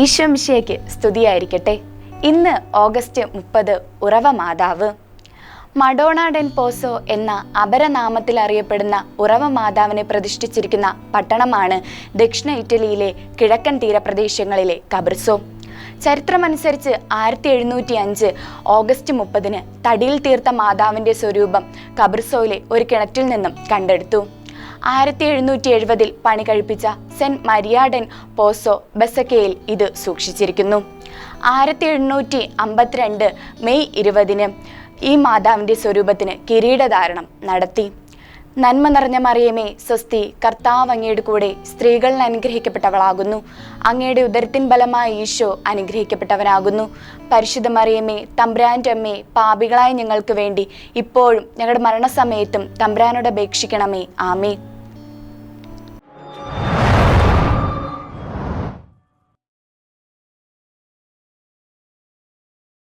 ഈശ്വമിഷയ്ക്ക് സ്തുതിയായിരിക്കട്ടെ. ഇന്ന് ഓഗസ്റ്റ് മുപ്പത് ഉറവ മാതാവ്. മഡോണ ഡെൻ പോസോ എന്ന അപരനാമത്തിൽ അറിയപ്പെടുന്ന ഉറവ മാതാവിനെ പ്രതിഷ്ഠിച്ചിരിക്കുന്ന പട്ടണമാണ് ദക്ഷിണ ഇറ്റലിയിലെ കിഴക്കൻ തീരപ്രദേശങ്ങളിലെ കബർസോ. ചരിത്രമനുസരിച്ച് ആയിരത്തി എഴുന്നൂറ്റി അഞ്ച് ഓഗസ്റ്റ് മുപ്പതിന് തടിയിൽ തീർത്ത മാതാവിന്റെ സ്വരൂപം കബർസോയിലെ ഒരു കിണറ്റിൽ നിന്നും കണ്ടെടുത്തു. ആയിരത്തി എഴുന്നൂറ്റി എഴുപതിൽ പണി കഴിപ്പിച്ച സെന്റ് മരിയാഡൻ പോസോ ബസക്കയിൽ ഇത് സൂക്ഷിച്ചിരിക്കുന്നു. ആയിരത്തി എണ്ണൂറ്റി അമ്പത്തിരണ്ട് മെയ് ഇരുപതിന് ഈ മാതാവിന്റെ സ്വരൂപത്തിന് കിരീടധാരണം നടത്തി. നന്മ നിറഞ്ഞ മറിയമേ സ്വസ്തി കർത്താവ് അങ്ങയുടെ കൂടെ സ്ത്രീകളിൽ അനുഗ്രഹിക്കപ്പെട്ടവളാകുന്നു. അങ്ങയുടെ ഉദരത്തിൻ ബലമായ ഈശോ അനുഗ്രഹിക്കപ്പെട്ടവനാകുന്നു. പരിശുദ്ധ മറിയമേ തമ്പ്രാന്റെ അമ്മേ പാപികളായ ഞങ്ങൾക്ക് വേണ്ടി ഇപ്പോഴും ഞങ്ങളുടെ മരണസമയത്തും തമ്പ്രാനോട് അപേക്ഷിക്കണമേ. ആമേ